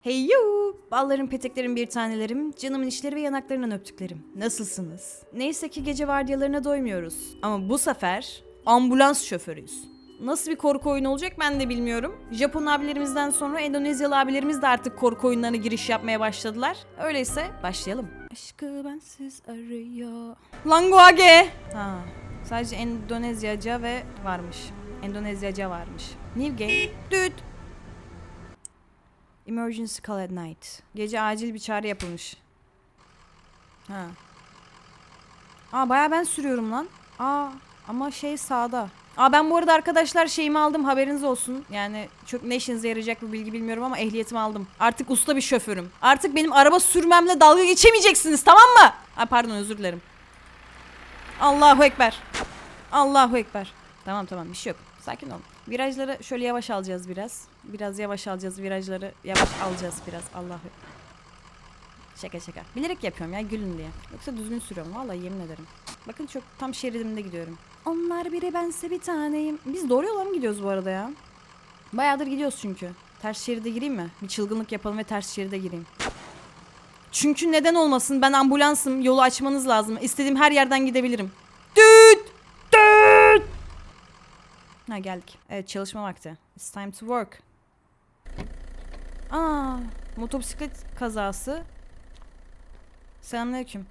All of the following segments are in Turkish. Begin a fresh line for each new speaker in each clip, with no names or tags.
Hey you! Balların peteklerin bir tanelerim, canımın işleri ve yanaklarından öptüklerim. Nasılsınız? Neyse ki gece vardiyalarına doymuyoruz. Ama bu sefer ambulans şoförüyüz. Nasıl bir korku oyunu olacak ben de bilmiyorum. Japon abilerimizden sonra Endonezyalı abilerimiz de artık korku oyunlarına giriş yapmaya başladılar. Öyleyse başlayalım. Aşkı bensiz arıyor. Language! Ha, sadece Endonezyaca ve varmış. Endonezyaca varmış. New game. Düt. Emergency call at night. Gece acil bir çağrı yapılmış. Ha. Aa baya ben sürüyorum lan. Aa ama şey sağda. Aa ben bu arada arkadaşlar şeyimi aldım haberiniz olsun. Yani çok ne işinize yarayacak bu bilgi bilmiyorum ama ehliyetimi aldım. Artık usta bir şoförüm. Artık benim araba sürmemle dalga geçemeyeceksiniz tamam mı? Ha pardon özür dilerim. Allahu Ekber. Allahu Ekber. Tamam tamam bir şey yok. Sakin olun. Virajları şöyle yavaş alacağız biraz. Biraz yavaş alacağız virajları. Yavaş alacağız biraz. Allahu Şaka şaka. Bilerek yapıyorum ya gülün diye. Yoksa düzgün sürüyorum vallahi yemin ederim. Bakın çok tam şeridimde gidiyorum. Onlar biri bense bir taneyim. Biz doğru yola mı gidiyoruz bu arada ya? Bayağıdır gidiyoruz çünkü. Ters şeride gireyim mi? Bir çılgınlık yapalım ve ters şeride gireyim. Çünkü neden olmasın? Ben ambulansım. Yolu açmanız lazım. İstediğim her yerden gidebilirim. Düt! Ha geldik. Evet çalışma vakti. It's time to work. Aa, motosiklet kazası. Selamünaleyküm.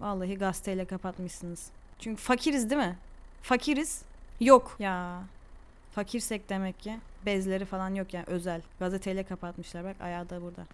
Vallahi gazeteyle kapatmışsınız. Çünkü fakiriz değil mi? Fakiriz. Yok ya. Fakirsek demek ki. Bezleri falan yok ya özel. Gazeteyle kapatmışlar bak ayağı da burada.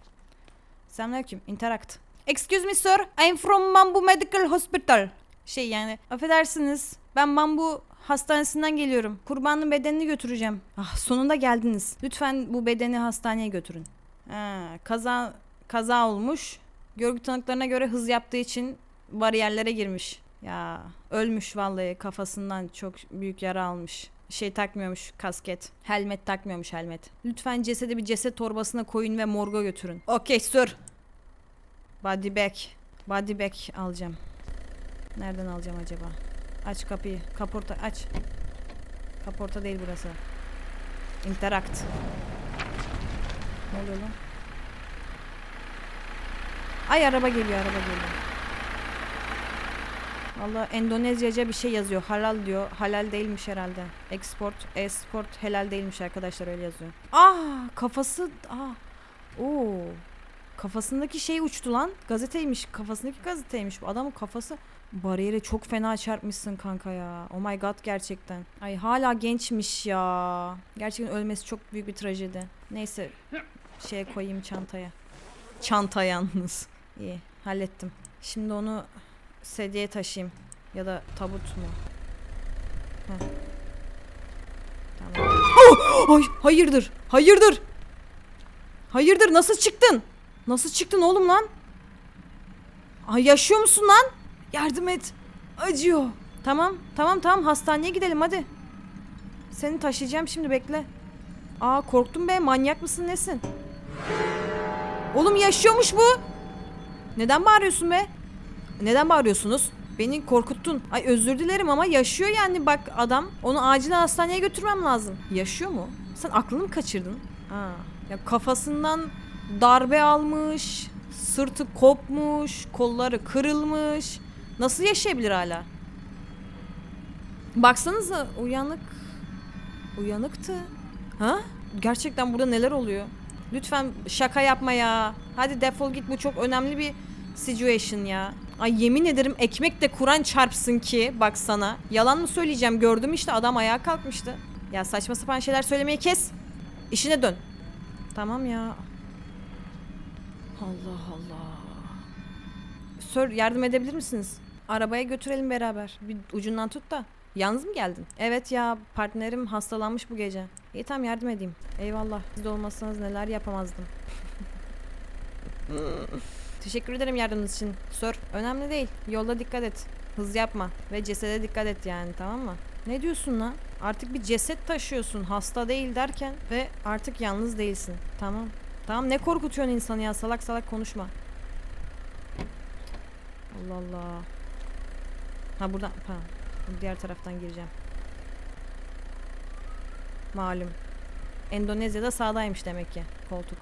Selamünaleyküm. Interact. Excuse me sir. I'm from Mambu Medical Hospital. Şey yani affedersiniz. Ben Mambu hastanesinden geliyorum. Kurbanın bedenini götüreceğim. Ah sonunda geldiniz. Lütfen bu bedeni hastaneye götürün. Ha, kaza kaza olmuş. Görgü tanıklarına göre hız yaptığı için bariyerlere girmiş. Ya ölmüş vallahi kafasından çok büyük yara almış. Şey takmıyormuş kasket. Helmet takmıyormuş helmet. Lütfen cesedi bir ceset torbasına koyun ve morga götürün. Okey sir. Body bag. Body bag alacağım. Nereden alacağım acaba? Aç kapıyı. Kaporta aç. Kaporta değil burası. Interact. Ne oluyor lan? Ay araba geliyor araba geliyor. Valla Endonezyaca bir şey yazıyor. Halal diyor. Halal değilmiş herhalde. Export, export helal değilmiş arkadaşlar öyle yazıyor. Ah kafası ah. Oo. Kafasındaki şey uçtu lan. Gazeteymiş. Kafasındaki gazeteymiş. Bu adamın kafası bariyere çok fena çarpmışsın kanka ya. Oh my god gerçekten. Ay hala gençmiş ya. Gerçekten ölmesi çok büyük bir trajedi. Neyse şeye koyayım çantaya. Çanta yalnız. İyi hallettim. Şimdi onu sedyeye taşıyayım. Ya da tabut mu? Heh. Tamam. Oh! Ay, hayırdır? Hayırdır? Hayırdır? Nasıl çıktın? Nasıl çıktın oğlum lan? Ay yaşıyor musun lan? Yardım et. Acıyor. Tamam, tamam, tamam. Hastaneye gidelim hadi. Seni taşıyacağım şimdi bekle. Aa korktum be. Manyak mısın nesin? Oğlum yaşıyormuş bu. Neden bağırıyorsun be? Neden bağırıyorsunuz? Beni korkuttun. Ay özür dilerim ama yaşıyor yani bak adam. Onu acilen hastaneye götürmem lazım. Yaşıyor mu? Sen aklını mı kaçırdın? Ha. Ya kafasından darbe almış, sırtı kopmuş, kolları kırılmış. Nasıl yaşayabilir hala? Baksanıza uyanık. Uyanıktı. Ha? Gerçekten burada neler oluyor? Lütfen şaka yapma ya. Hadi defol git bu çok önemli bir situation ya. Ay yemin ederim ekmek de Kur'an çarpsın ki bak sana. Yalan mı söyleyeceğim gördüm işte adam ayağa kalkmıştı. Ya saçma sapan şeyler söylemeyi kes. İşine dön. Tamam ya. Allah Allah. Sir yardım edebilir misiniz? Arabaya götürelim beraber. Bir ucundan tut da. Yalnız mı geldin? Evet ya partnerim hastalanmış bu gece. İyi tamam yardım edeyim. Eyvallah. Siz de olmasanız neler yapamazdım. Teşekkür ederim yardımınız için. Sor. Önemli değil. Yolda dikkat et. Hız yapma. Ve cesede dikkat et yani tamam mı? Ne diyorsun lan? Artık bir ceset taşıyorsun. Hasta değil derken. Ve artık yalnız değilsin. Tamam. Tamam ne korkutuyorsun insanı ya? Salak salak konuşma. Allah Allah. Ha buradan. Ha. Diğer taraftan gireceğim. Malum. Endonezya'da sağdaymış demek ki koltuk.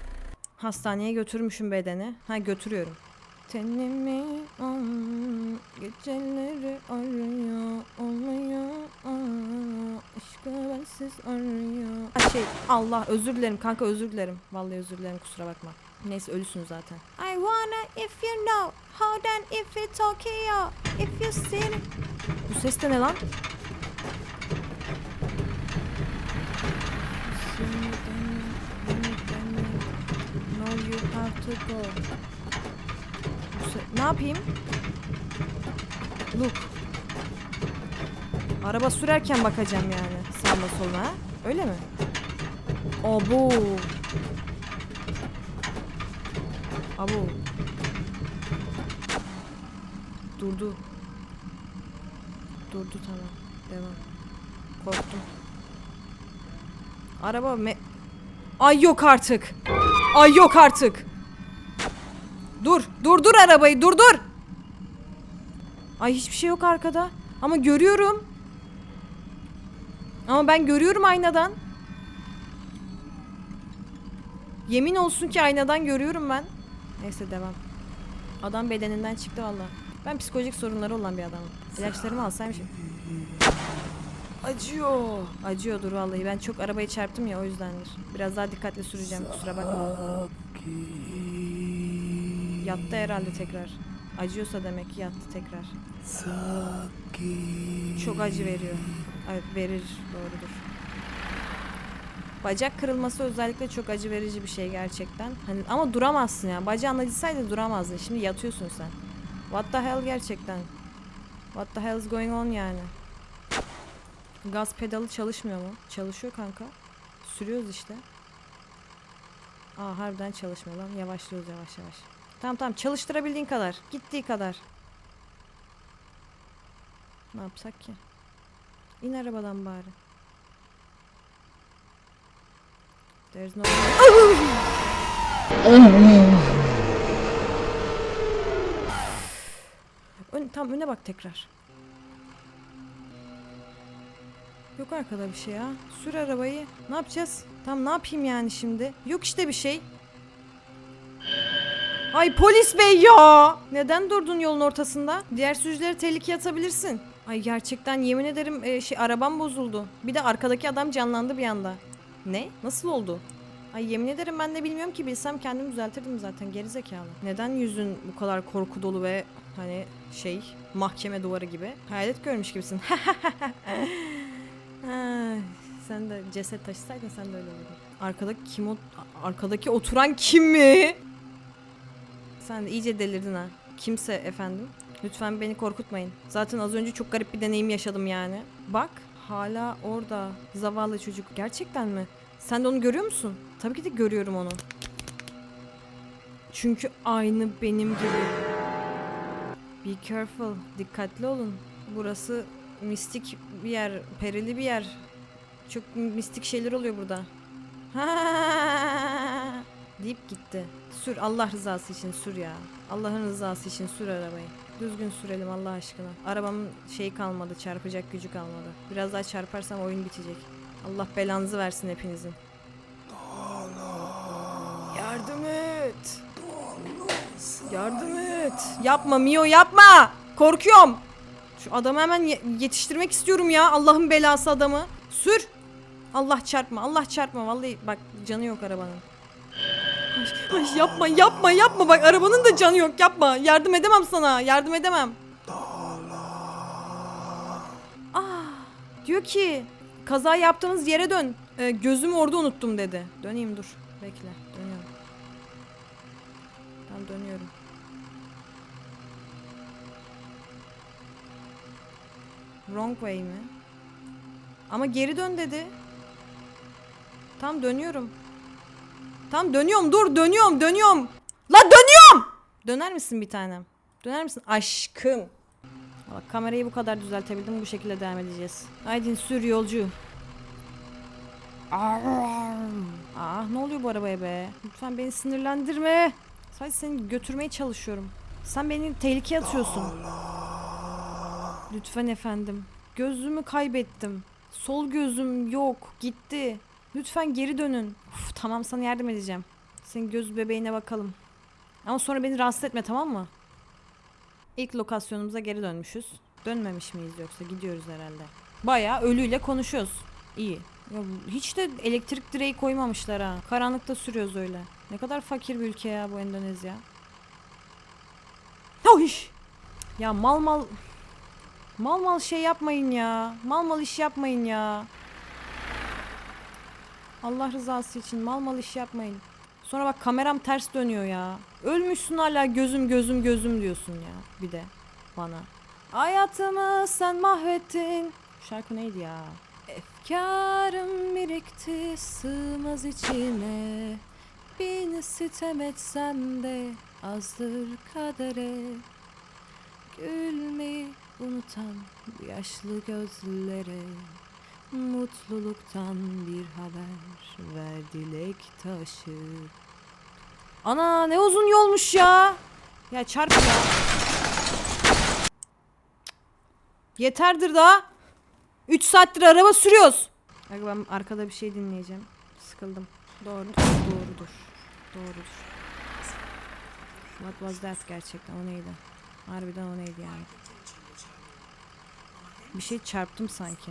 Hastaneye götürmüşüm bedeni. Ha götürüyorum. Tenimi al, geceleri arıyor, olmuyor, aşkı bensiz arıyor. Ha şey, Allah özür dilerim kanka özür dilerim. Vallahi özür dilerim kusura bakma. Neyse ölüsün zaten. I wanna if you know, how then if okay ya, if you see Bu ses de ne lan? You have to go. Ne yapayım? Look. Araba sürerken bakacağım yani sağına soluna. Öyle mi? Abo. Abo. Durdu. Durdu tamam. Devam. Korktum. Araba me... Ay yok artık. Ay yok artık. Dur. Dur dur arabayı. Dur dur. Ay hiçbir şey yok arkada. Ama görüyorum. Ama ben görüyorum aynadan. Yemin olsun ki aynadan görüyorum ben. Neyse devam. Adam bedeninden çıktı valla. Ben psikolojik sorunları olan bir adamım. İlaçlarımı alsaymışım. Acıyor. Acıyordur vallahi. Ben çok arabayı çarptım ya o yüzdendir. Biraz daha dikkatli süreceğim kusura bakma. Yattı herhalde tekrar. Acıyorsa demek ki yattı tekrar. Çok acı veriyor. Evet verir doğrudur. Bacak kırılması özellikle çok acı verici bir şey gerçekten. Hani ama duramazsın ya. Bacağın acısaydı duramazdın. Şimdi yatıyorsun sen. What the hell gerçekten? What the hell is going on yani? Gaz pedalı çalışmıyor mu? Çalışıyor kanka. Sürüyoruz işte. Aa harbiden çalışmıyor lan. Yavaşlıyoruz yavaş yavaş. Tamam tamam çalıştırabildiğin kadar. Gittiği kadar. Ne yapsak ki? İn arabadan bari. There's no... Ön, tam öne bak tekrar. Yok arkada bir şey ya. Sür arabayı. Ne yapacağız? Tam ne yapayım yani şimdi? Yok işte bir şey. Ay polis bey ya! Neden durdun yolun ortasında? Diğer sürücüleri tehlikeye atabilirsin. Ay gerçekten yemin ederim e, şey arabam bozuldu. Bir de arkadaki adam canlandı bir anda. Ne? Nasıl oldu? Ay yemin ederim ben de bilmiyorum ki bilsem kendim düzeltirdim zaten gerizekalı. Neden yüzün bu kadar korku dolu ve hani şey mahkeme duvarı gibi? Hayalet görmüş gibisin. Sen de ceset taşısaydın sen de öyle olurdun. Arkadaki kim o? Arkadaki oturan kim mi? Sen de iyice delirdin ha. Kimse efendim. Lütfen beni korkutmayın. Zaten az önce çok garip bir deneyim yaşadım yani. Bak hala orada. Zavallı çocuk. Gerçekten mi? Sen de onu görüyor musun? Tabii ki de görüyorum onu. Çünkü aynı benim gibi. Be careful. Dikkatli olun. Burası mistik bir yer, perili bir yer. Çok mistik şeyler oluyor burada. Deyip gitti. Sür Allah rızası için sür ya. Allah'ın rızası için sür arabayı. Düzgün sürelim Allah aşkına. Arabamın şeyi kalmadı, çarpacak gücü kalmadı. Biraz daha çarparsam oyun bitecek. Allah belanızı versin hepinizin. Yardım et. Yardım et. Yapma Mio yapma. Korkuyorum. Şu adamı hemen ye- yetiştirmek istiyorum ya. Allah'ın belası adamı. Sür. Allah çarpma. Allah çarpma. Vallahi bak canı yok arabanın. Ay, ay yapma yapma yapma. Bak arabanın da canı yok. Yapma. Yardım edemem sana. Yardım edemem. Ah, diyor ki kaza yaptığımız yere dön. Ee, gözümü orada unuttum dedi. Döneyim dur. Bekle. Dönüyorum. Tamam dönüyorum. Wrong way mi? Ama geri dön dedi. Tam dönüyorum. Tam dönüyorum dur dönüyorum dönüyorum. La dönüyorum. Döner misin bir tanem? Döner misin? Aşkım. Bak kamerayı bu kadar düzeltebildim bu şekilde devam edeceğiz. Haydi sür yolcu. Ah ne oluyor bu arabaya be? Lütfen beni sinirlendirme. Sadece seni götürmeye çalışıyorum. Sen beni tehlikeye atıyorsun. Lütfen efendim. Gözümü kaybettim. Sol gözüm yok. Gitti. Lütfen geri dönün. Uf, tamam sana yardım edeceğim. Senin göz bebeğine bakalım. Ama sonra beni rahatsız etme tamam mı? İlk lokasyonumuza geri dönmüşüz. Dönmemiş miyiz yoksa gidiyoruz herhalde. Bayağı ölüyle konuşuyoruz. İyi. Ya hiç de elektrik direği koymamışlar ha. Karanlıkta sürüyoruz öyle. Ne kadar fakir bir ülke ya bu Endonezya. Oy! Ya mal mal mal mal şey yapmayın ya. Mal mal iş yapmayın ya. Allah rızası için mal mal iş yapmayın. Sonra bak kameram ters dönüyor ya. Ölmüşsün hala gözüm gözüm gözüm diyorsun ya bir de bana. Hayatımı sen mahvettin. Bu şarkı neydi ya? Efkarım birikti sığmaz içine. Beni sitem etsem de azdır kadere. Gülmeyi unutan bu yaşlı gözlere. Mutluluktan bir haber ver dilek taşı. Ana ne uzun yolmuş ya. Ya çarp ya. Yeterdir daha. 3 saattir araba sürüyoruz. Bak ben arkada bir şey dinleyeceğim. Sıkıldım. Doğru. Doğrudur. Doğrudur. What was that gerçekten o neydi? Harbiden o neydi yani? Bir şey çarptım sanki.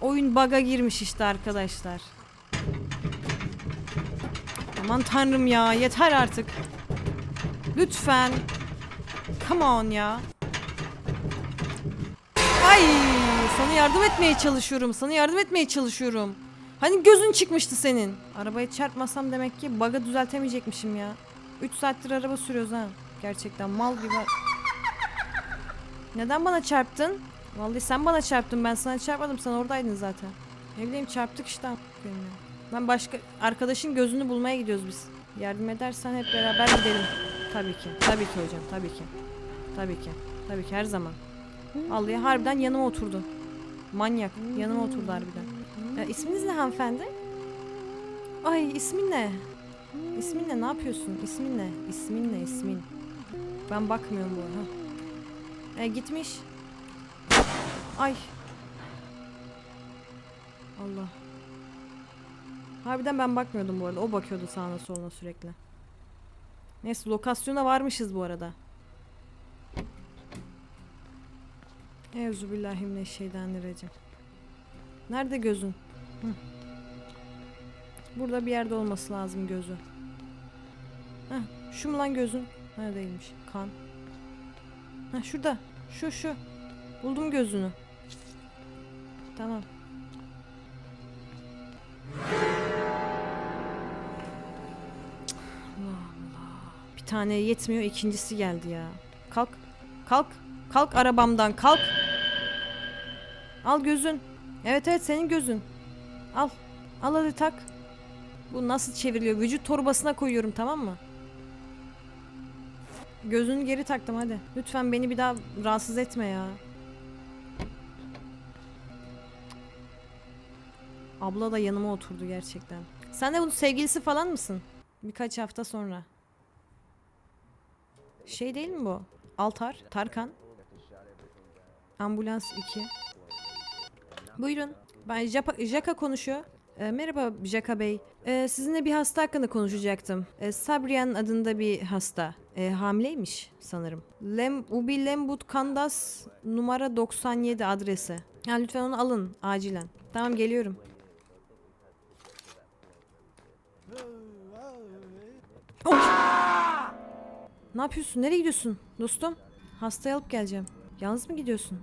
Oyun bug'a girmiş işte arkadaşlar. Aman tanrım ya yeter artık. Lütfen. Come on ya. Ay sana yardım etmeye çalışıyorum. Sana yardım etmeye çalışıyorum. Hani gözün çıkmıştı senin. Arabayı çarpmasam demek ki bug'ı düzeltemeyecekmişim ya. 3 saattir araba sürüyoruz ha. Gerçekten mal gibi. Neden bana çarptın? Vallahi sen bana çarptın. Ben sana çarpmadım. Sen oradaydın zaten. Ne bileyim çarptık işte. Ben başka arkadaşın gözünü bulmaya gidiyoruz biz. Yardım edersen hep beraber gidelim. Tabii ki. Tabii ki hocam. Tabii ki. Tabii ki. Tabii ki her zaman. Vallahi harbiden yanıma oturdu. Manyak. Yanıma oturdu harbiden. Ya, isminiz ne hanımefendi? Ay ismin ne? İsmin ne? Ne yapıyorsun? İsmin ne? İsmin ne? İsmin. Ben bakmıyorum bu arada. E, gitmiş. Ay. Allah. Harbiden ben bakmıyordum bu arada. O bakıyordu sağına soluna sürekli. Neyse lokasyona varmışız bu arada. Euzubillahimineşşeytanirracim. Nerede gözün? Hı. Burada bir yerde olması lazım gözü. Heh, şu mu lan gözün? Neredeymiş? Kan. Heh, şurada. Şu şu. Buldum gözünü. Tamam. Allah. Bir tane yetmiyor ikincisi geldi ya. Kalk. Kalk. Kalk arabamdan kalk. Al gözün. Evet evet senin gözün. Al. Al hadi tak. Bu nasıl çevriliyor? Vücut torbasına koyuyorum tamam mı? Gözünü geri taktım hadi. Lütfen beni bir daha rahatsız etme ya. Abla da yanıma oturdu gerçekten. Sen de bunun sevgilisi falan mısın? Birkaç hafta sonra. Şey değil mi bu? Altar, Tarkan. Ambulans 2. Buyurun. Ben Japa, Jaka konuşuyor. Ee, merhaba Jaka Bey. Ee, sizinle bir hasta hakkında konuşacaktım. Ee, Sabriyan adında bir hasta. Ee, hamileymiş sanırım. Lem, Ubi Lembut Kandas numara 97 adresi. Ha, lütfen onu alın acilen. Tamam geliyorum. Oy! Ne yapıyorsun? Nereye gidiyorsun dostum? Hastayı alıp geleceğim. Yalnız mı gidiyorsun?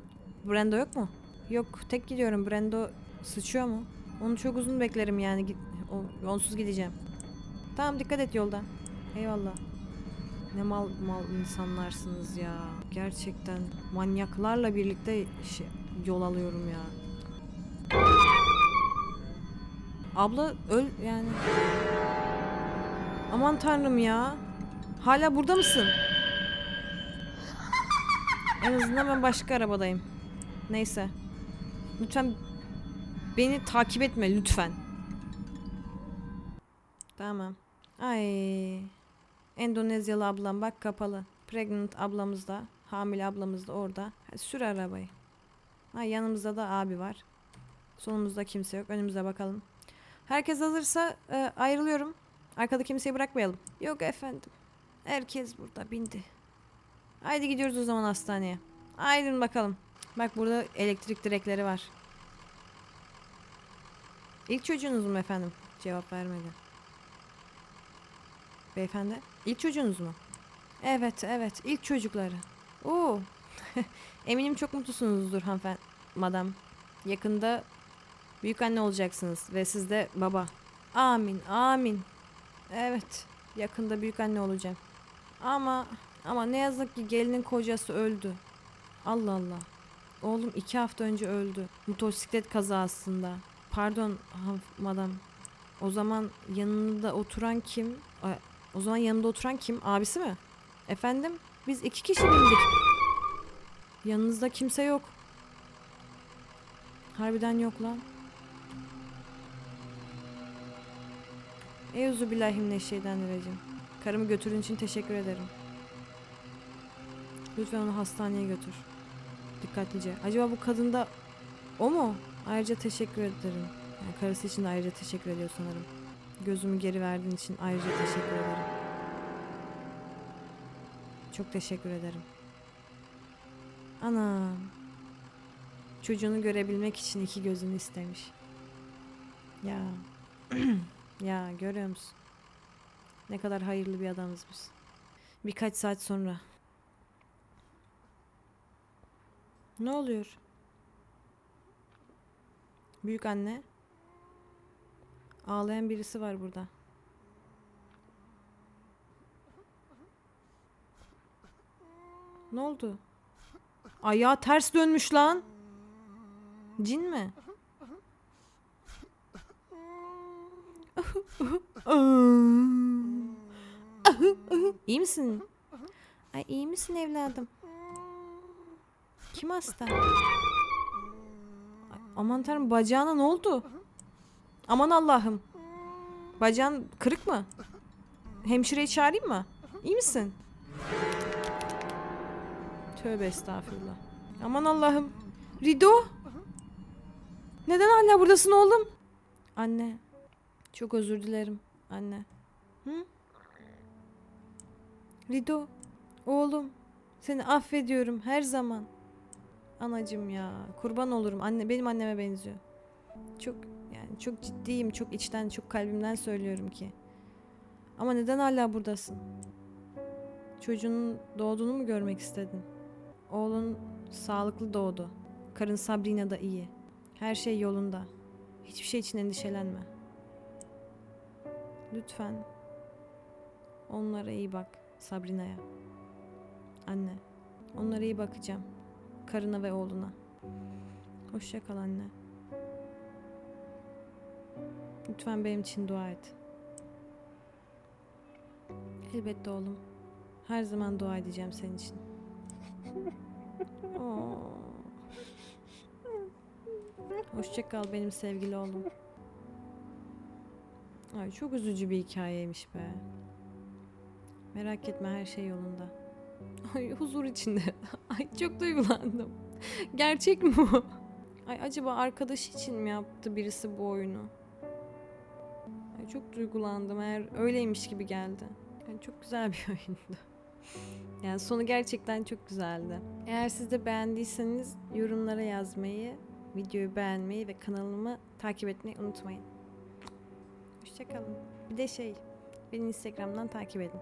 Brando yok mu? Yok tek gidiyorum. Brando sıçıyor mu? Onu çok uzun beklerim yani. O, onsuz gideceğim. Tamam dikkat et yolda. Eyvallah. Ne mal mal insanlarsınız ya. Gerçekten manyaklarla birlikte şey, yol alıyorum ya. Abla öl yani. Aman tanrım ya. Hala burada mısın? En azından ben başka arabadayım. Neyse. Lütfen beni takip etme lütfen. Tamam. Ay. Endonezyalı ablam bak kapalı. Pregnant ablamız da, hamile ablamız da orada. Hadi sür arabayı. Ha yanımızda da abi var. Solumuzda kimse yok. Önümüze bakalım. Herkes hazırsa e, ayrılıyorum. Arkada kimseyi bırakmayalım. Yok efendim. Herkes burada bindi. Haydi gidiyoruz o zaman hastaneye. Aydın bakalım. Bak burada elektrik direkleri var. İlk çocuğunuz mu efendim? Cevap vermedi. Beyefendi, ilk çocuğunuz mu? Evet, evet, ilk çocukları. Oo. Eminim çok mutlusunuzdur hanımefendi, madam. Yakında büyük anne olacaksınız ve siz de baba. Amin, amin. Evet, yakında büyük anne olacağım. Ama ama ne yazık ki gelinin kocası öldü. Allah Allah. Oğlum iki hafta önce öldü. Motosiklet kazasında. Pardon madam. O zaman yanında oturan kim? O zaman yanında oturan kim? Abisi mi? Efendim? Biz iki kişi bindik. Yanınızda kimse yok. Harbiden yok lan. Eyüzü billahimineşşeytanirracim. Karımı götürdüğün için teşekkür ederim. Lütfen onu hastaneye götür. Dikkatlice. Acaba bu kadın da o mu? Ayrıca teşekkür ederim. Yani karısı için de ayrıca teşekkür ediyor sanırım. Gözümü geri verdiğin için ayrıca teşekkür ederim. Çok teşekkür ederim. Anam. Çocuğunu görebilmek için iki gözünü istemiş. Ya. ya görüyor musun? Ne kadar hayırlı bir adamız biz. Birkaç saat sonra. Ne oluyor? Büyük anne. Ağlayan birisi var burada. Ne oldu? Ayağı ters dönmüş lan. Cin mi? iyi misin? Ay iyi misin evladım? Kim hasta? Ay, aman tanrım bacağına ne oldu? Aman Allah'ım. Bacağın kırık mı? Hemşireyi çağırayım mı? İyi misin? Tövbe estağfurullah. Aman Allah'ım. Rido. Neden hala buradasın oğlum? Anne. Çok özür dilerim anne. Hı? Rido. Oğlum. Seni affediyorum her zaman. Anacım ya. Kurban olurum. Anne benim anneme benziyor. Çok yani çok ciddiyim. Çok içten, çok kalbimden söylüyorum ki. Ama neden hala buradasın? Çocuğunun doğduğunu mu görmek istedin? Oğlun sağlıklı doğdu. Karın Sabrina da iyi. Her şey yolunda. Hiçbir şey için endişelenme. Lütfen. Onlara iyi bak. Sabrina'ya. Anne. Onlara iyi bakacağım. Karına ve oğluna. Hoşça kal anne. Lütfen benim için dua et. Elbette oğlum. Her zaman dua edeceğim senin için. Oo. Hoşça kal benim sevgili oğlum. Ay çok üzücü bir hikayeymiş be. Merak etme her şey yolunda. Ay huzur içinde. Ay çok duygulandım. Gerçek mi bu? Ay acaba arkadaş için mi yaptı birisi bu oyunu? Ay çok duygulandım eğer öyleymiş gibi geldi. Yani çok güzel bir oyundu. Yani sonu gerçekten çok güzeldi. Eğer siz de beğendiyseniz yorumlara yazmayı, videoyu beğenmeyi ve kanalımı takip etmeyi unutmayın. Hoşçakalın. Bir de şey, beni Instagram'dan takip edin.